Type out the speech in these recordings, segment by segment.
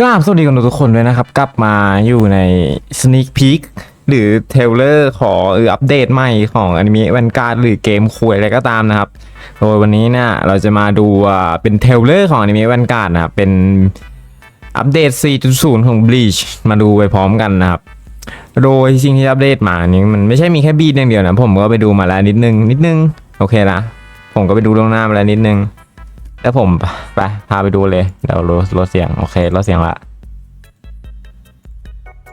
กราบสวัสดีกันทุกคนด้วยนะครับ กลับมาอยู่ใน Sneak Peek หรือเทเลอร์ของหรืออัปเดตใหม่ของอนิเมะวันการ์ดหรือเกมคุยอะไรก็ตามนะครับ โดยวันนี้เนี่ยเราจะมาดูเป็นเทเลอร์ของอนิเมะวันการ์ดนะครับ เป็นอัปเดต 4.0 ของ Bleach มาดูไปพร้อมกันนะครับ โดยสิ่งที่อัปเดตมานี้มันไม่ใช่มีแค่บีดอย่างเดียวนะ ผมก็ไปดูมาแล้วนิดนึงนิดนึง โอเคละผมก็ไปดูล่วงหน้ามาแล้วนิดนึง แล้วผมไปพาไปดูเลยเดี๋ยวลดลดเสียงโอเคลดเสียงละ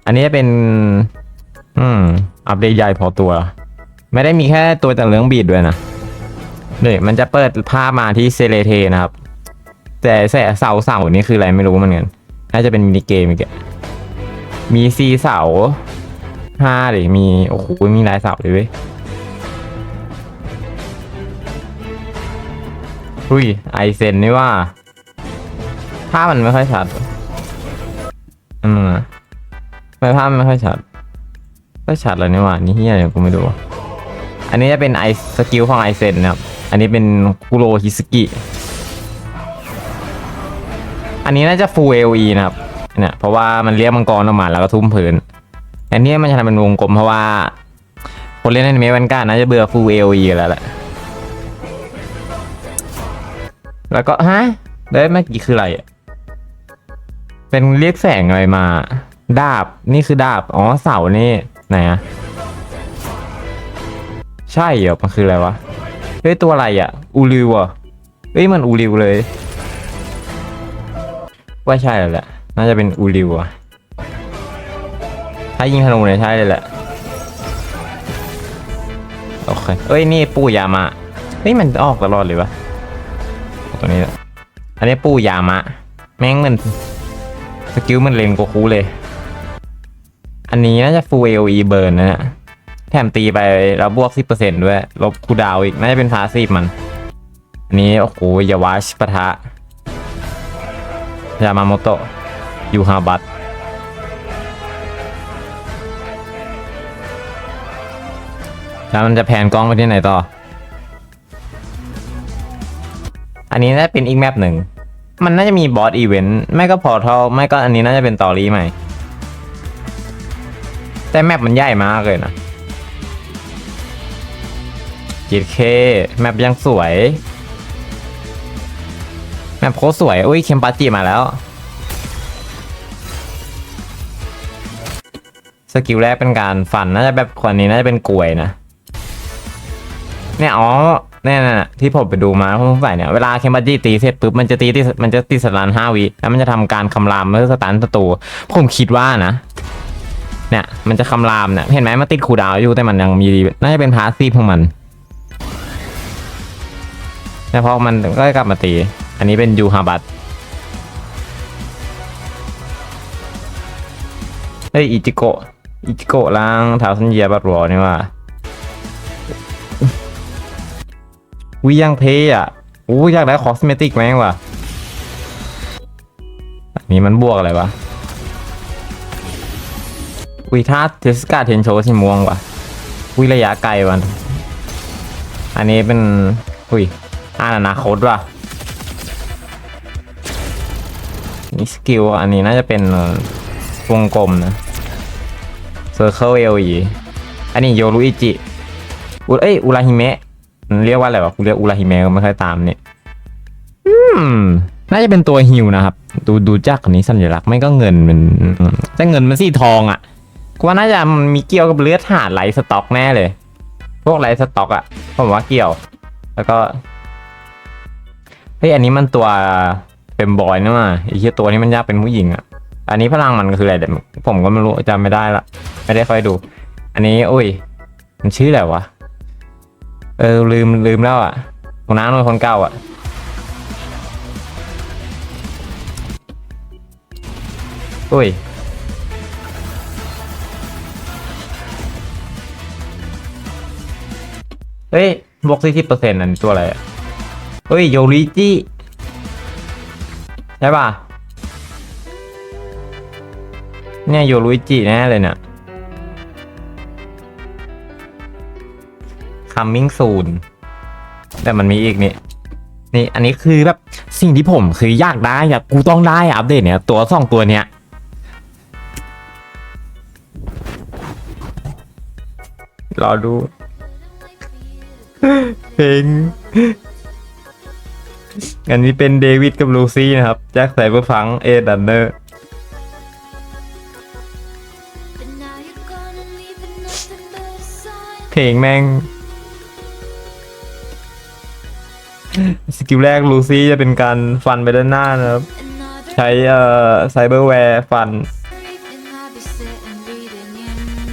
อันนี้เป็น อืม อัปเดตใหญ่พอตัว ไม่ได้มีแค่ตัวแต่เรื่องบีดด้วยนะนี่มันจะเปิดภาพมาที่เซเลเทนะครับ แต่แสเสาเสานี่คืออะไรไม่รู้เหมือนกันน่าจะเป็นมินิเกมอีกมีซีเสาห้าหรือมีโอ้โหมีหลายเสาเลยเว้ย อุ้ยไอเซนนี่ว่าภาพมันไม่ค่อยชัด อืมไม่ภาพมันไม่ค่อยชัดก็ชัดแล้วนี่ว่านี่เฮียเนี่ยกูไม่ดูอันนี้จะเป็นไอสกิลของไอเซนนะครับ อันนี้เป็นคุโรฮิสกิ อันนี้น่าจะฟูเอลีนะครับ เนี่ย เพราะว่ามันเรียกมังกรออกมาแล้วก็ทุ่มพื้น อันนี้มันจะทำเป็นวงกลมเพราะว่า คนเล่นอนิเมะวันการน่าจะเบื่อฟูเอลีแล้วแหละ แล้วก็ฮะได้เมื่อกี้คืออะไร เป็นเรียกแสงอะไรมา ดาบ นี่คือดาบ อ๋อ เสานี่ไหนอะใช่เหรอ มันคืออะไรวะ เฮ้ย ตัวอะไรอะอูริวอะเฮ้ย มันอูริวเลย ว่าใช่แล้วแหละ น่าจะเป็นอูริวอะถ้ายิงธนูเนี่ยใช่เลยแหละ โอเคเอ้ย นี่ปู่ยามะเฮ้ย มันออกตลอดเลยวะ ตัวนี้ อันนี้ปูยามะ แม่งมันสกิลมันเลนกว่าคูเลย อันนี้น่าจะฟูเอลีเบิร์นนะฮะแถมตีไปแล้วบวก 10%ด้วย ลบคูดาวอีก น่าจะเป็นพาสซีฟมัน อันนี้ โอ้โหยาวาชปะทะ ยามาโมโตะยูฮาบัตแล้วมันจะแพนกล้องไปที่ไหนต่อ อันนี้น่าจะเป็นอีกแมปหนึ่ง มันน่าจะมีบอสอีเวนต์ไม่ก็พอท่าไม่ก็อันนี้น่าจะเป็นตอรี่ใหม่ แต่แมปมันใหญ่มากเลยนะจีเคแมปยังสวย แมปโคตรสวย อุ้ยเคมปาจิมาแล้ว สกิลแรกเป็นการฟันน่าจะแบบคนนี้น่าจะเป็นกลวยนะ เนี่ยอ๋อ เนี่ยนะที่ผมไปดูมาผมสงสัยเนี่ยเวลาเคมบัจิตีเสร็จปุ๊บมันจะตีที่มันจะตีสตันห้าวิแล้วมันจะทำการคำรามเมื่อสตันศัตรูผมคิดว่านะเนี่ยมันจะคำรามเนี่ยเห็นไหมมันติดคูดาวอยู่แต่มันยังมีน่าจะเป็นพาสซีฟของมันแล้วพอมันก็กลับมาตี อันนี้เป็นยูฮาบัตเฮ้ยอิจิโกะอิจิโกะล้างเท้าสัญญาบัตรวอนี่ว่า วิยังเพย์อะอู้อยากได้คอสเมติกแม่งว่ะอันนี้มันบวกอะไรวะวิท่าเทสกาเทนโชสีม่วงว่ะวิระยะไกลวัน อันนี้เป็นอุ้ยอ่านอนาคตว่ะนี่สกิลอันนี้น่าจะเป็นวงกลมนะเซอร์เคิลเอลีอันนี้โยรุอิจิ อุเอ้ยอุราฮิเมะ เรียกว่าอะไรวะกูเรียกอุราฮิเมะก็ไม่ค่อยตามเนี่ยอืมน่าจะเป็นตัวฮิวนะครับ ดูดูจากอันนี้สัญลักษณ์ไม่ก็เงินมันแต่เงินมันสีทองอะ่ะกูว่าน่าจะมันมีเกี่ยวกับเลือดหาดไหลสต็อกแน่เลย พวกไหลสต็อกอะ่ะผมว่าเกี่ยว แล้วก็เฮ้ยอันนี้มันตัวเป็นบอยนะมาไอ้เหี้ยตัวนี้มันยากเป็นผู้หญิงอะ่ะ อันนี้พลังมันคืออะไรเดี๋ยวผมก็ไม่รู้จำไม่ได้ละไม่ได้ค่อยดู อันนี้โอ้ย มันชื่ออะไรวะ เออลืมลืมแล้วอะคนน้าหน่วยคนเก่าอะ อุ้ย เฮ้ยบวกสี่สิบเปอร์เซ็นต์อันนี้ตัวอะไรอะ เฮ้ย โยริจิใช่ป่ะ เนี่ย โยรุจิแน่เลยเนี่ย coming soon แต่มันมีอีกนี่นี่อันนี้คือแบบสิ่งที่ผมคืออยากได้อะกูต้องได้อะอัปเดตเนี่ยตัวสองตัวเนี้ยรอดูเพลงอันนี้เป็นเดวิดกับลูซี่นะครับแจ็คไซเบอร์ฟังเอดันเนอร์เพลงแม่ง สกิลแรกลูซี่จะเป็นการฟันไปด้านหน้านะครับ Another ใช้เอ่อไซเบอร์แวร์ฟัน and I'll be sitting reading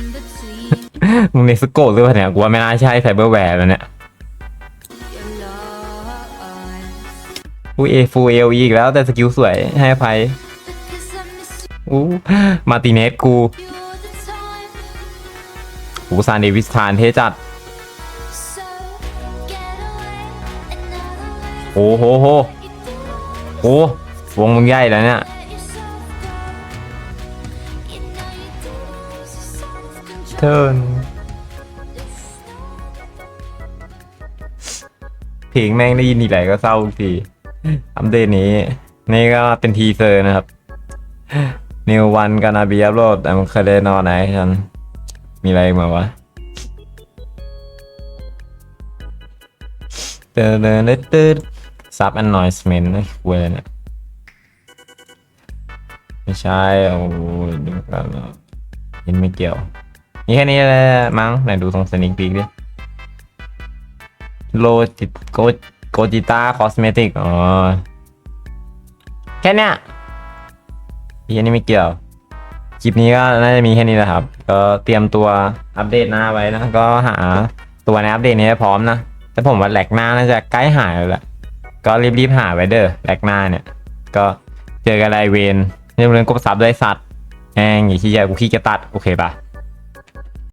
in between มึงในสโกะหรือเปล่าเนี่ยกูว่าไม่น่าใช่ไซเบอร์แวร์แล้วเนี่ย your lies. อุ้ยเอฟูเอลอีกแล้วแต่สกิลสวยให้อภัย Because I miss อู้มาร์ติเนสกู you all the time. หูซานเดวิสทานเทจัด อ้โหโห You do โอ้วงมึงใหญ่แล้วเนี่ย let yourself go. You know you do lose your self-control. เทิร์นเพลงแม่งได้ยินทีไรก็เศร้าทุกทีอัปเดตนี้ นี่ก็เป็นทีเซอร์นะครับ New One gonna be upload แต่มันเคยได้นอนไหนฉัน มีอะไรมาวะเตือนเตือนเตือน ซับ and noisement นะคุยอะไรเนี่ย ไม่ใช่ โอ้ยดูกันแล้วยินไม่เกี่ยว นี่แค่นี้แหละมั้ง ไหนดูตรงสนิงปีกดิโลจิโกโกจิต้าคอสเมติก อ๋อ แค่เนี้ยพี่อันนี้ไม่เกี่ยว คลิปนี้ก็น่าจะมีแค่นี้แหละครับ ก็เตรียมตัวอัปเดตหน้าไว้นะ ก็หาตัวในอัปเดตนี้ให้พร้อมนะ แต่ผมว่าแหลกหน้าน่าจะใกล้หายแล้วแหละ ก็รีบๆหาไว้เด้อแบกหน้าเนี่ย ก็เจอกันไรเวนอย่าลืมกดซับด้วยสัตว์แองอย่างที่ใหญ่กูขี้จะตัด โอเคปะ